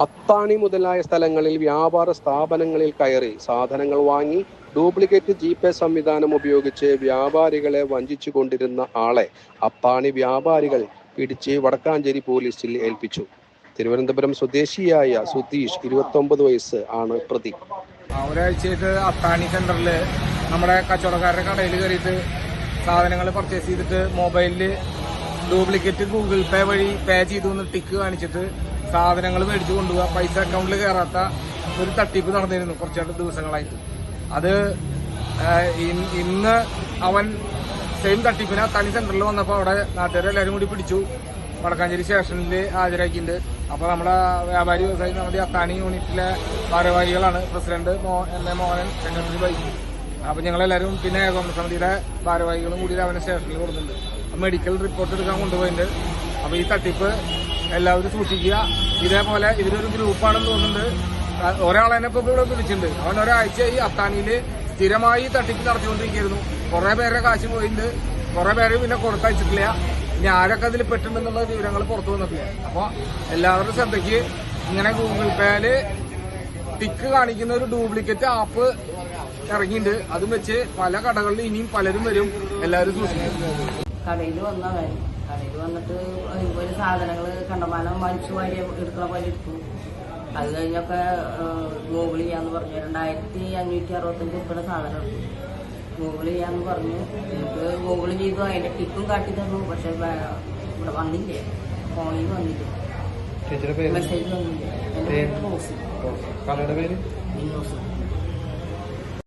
അത്താണി മുതലായ സ്ഥലങ്ങളിൽ വ്യാപാര സ്ഥാപനങ്ങളിൽ കയറി സാധനങ്ങൾ വാങ്ങി ഡ്യൂപ്ലിക്കേറ്റ് ജി പേ സംവിധാനം ഉപയോഗിച്ച് വ്യാപാരികളെ വഞ്ചിച്ചു കൊണ്ടിരുന്ന ആളെ അത്താണി വ്യാപാരികൾ പിടിച്ച് വടക്കാഞ്ചേരി പോലീസിൽ ഏൽപ്പിച്ചു. തിരുവനന്തപുരം സ്വദേശിയായ സുധീഷ് ഇരുപത്തൊമ്പത് വയസ്സ് ആണ് പ്രതി. ഒരാഴ്ചയായിട്ട് അത്താണി സെന്ററിൽ നമ്മുടെ കച്ചവടക്കാരുടെ കടയിൽ കയറിയിട്ട് സാധനങ്ങൾ പർച്ചേസ് ചെയ്തിട്ട് മൊബൈലിൽ ഡ്യൂപ്ലിക്കേറ്റ് ഗൂഗിൾ പേ വഴി പേ ചെയ്തു ടിക്ക് കാണിച്ചിട്ട് സാധനങ്ങൾ മേടിച്ചു കൊണ്ടുപോകുക പൈസ അക്കൗണ്ടിൽ കയറാത്ത ഒരു തട്ടിപ്പ് നടന്നിരുന്നു കുറച്ചായിട്ട് ദിവസങ്ങളായിട്ട്. അത് ഇന്ന് അവൻ സെയിം തട്ടിപ്പിന് തനി സെന്ററിൽ വന്നപ്പോൾ അവിടെ നാട്ടുകാരെല്ലാവരും കൂടി പിടിച്ചു. വടക്കാഞ്ചേരി സ്റ്റേഷനിൽ ഹാജരാക്കിയിട്ടുണ്ട്. അപ്പോൾ നമ്മുടെ വ്യാപാരി വ്യവസായി നമ്മുടെ അത്താണി യൂണിറ്റിലെ ഭാരവാഹികളാണ് president M A Mohanan secretary വൈകി അപ്പോൾ ഞങ്ങളെല്ലാവരും പിന്നെ ഏകോപന സമിതിയുടെ ഭാരവാഹികളും കൂടി അവനെ സ്റ്റേഷനിൽ കൊടുക്കുന്നുണ്ട് മെഡിക്കൽ റിപ്പോർട്ട് എടുക്കാൻ കൊണ്ടുപോയിട്ടുണ്ട്. അപ്പോൾ ഈ തട്ടിപ്പ് എല്ലാവരും സൂക്ഷിക്കുക. ഇതേപോലെ ഇവരൊരു ഗ്രൂപ്പാണെന്ന് തോന്നുന്നുണ്ട്. ഒരാൾ ഒരാളെ ഇപ്പോൾ ഇവിടെ വിളിച്ചിട്ടുണ്ട്. അവൻ ഒരാഴ്ചയായി അത്താണിയിൽ സ്ഥിരമായി തട്ടിപ്പ് നടത്തിക്കൊണ്ടിരിക്കുന്നു. കുറേ പേരെ കാശ് പോയിട്ടുണ്ട് കുറേ പേര് പിന്നെ കൊടുത്തയച്ചിട്ടില്ല. ഇനി ആരൊക്കെ അതിൽ പെട്ടിട്ടുണ്ടെന്നുള്ള വിവരങ്ങൾ പുറത്തു വന്നിട്ടില്ല. അപ്പോൾ എല്ലാവരുടെ ശ്രദ്ധയ്ക്ക് ഇങ്ങനെ ഗൂഗിൾ പേയിൽ ടിക്ക് കാണിക്കുന്ന ഒരു ഡ്യൂപ്ലിക്കേറ്റ് ആപ്പ് ഇറങ്ങിയിട്ടുണ്ട് അതും വെച്ച് പല കടകളിൽ ഇനിയും പലരും വരും. എല്ലാവരും സൂക്ഷിക്കും കടയിൽ വന്നവൻ കടയിൽ വന്നിട്ട് ഒരു സാധനങ്ങൾ കണ്ടമാനം വലിച്ചു വാരി എടുക്കണ പോലെ എടുക്കും അത് കഴിഞ്ഞൊക്കെ ഗൂഗിൾ ചെയ്യാന്ന് പറഞ്ഞു. രണ്ടായിരത്തി അഞ്ഞൂറ്റി അറുപത്തഞ്ച് ഉൾപ്പെടെ സാധനം എടുത്തു ഗൂഗിൾ ചെയ്യാന്ന് പറഞ്ഞു. എനിക്ക് ഗൂഗിൾ ചെയ്തു. അതിന്റെ ടിപ്പും കാട്ടി തന്നു. പക്ഷെ ഇവിടെ വന്നില്ലേ? ഫോണിൽ വന്നില്ല? മെസ്സേജ് വന്നില്ല? എന്റെ പേര് റോസി കടയുടെ പേര്? റോസി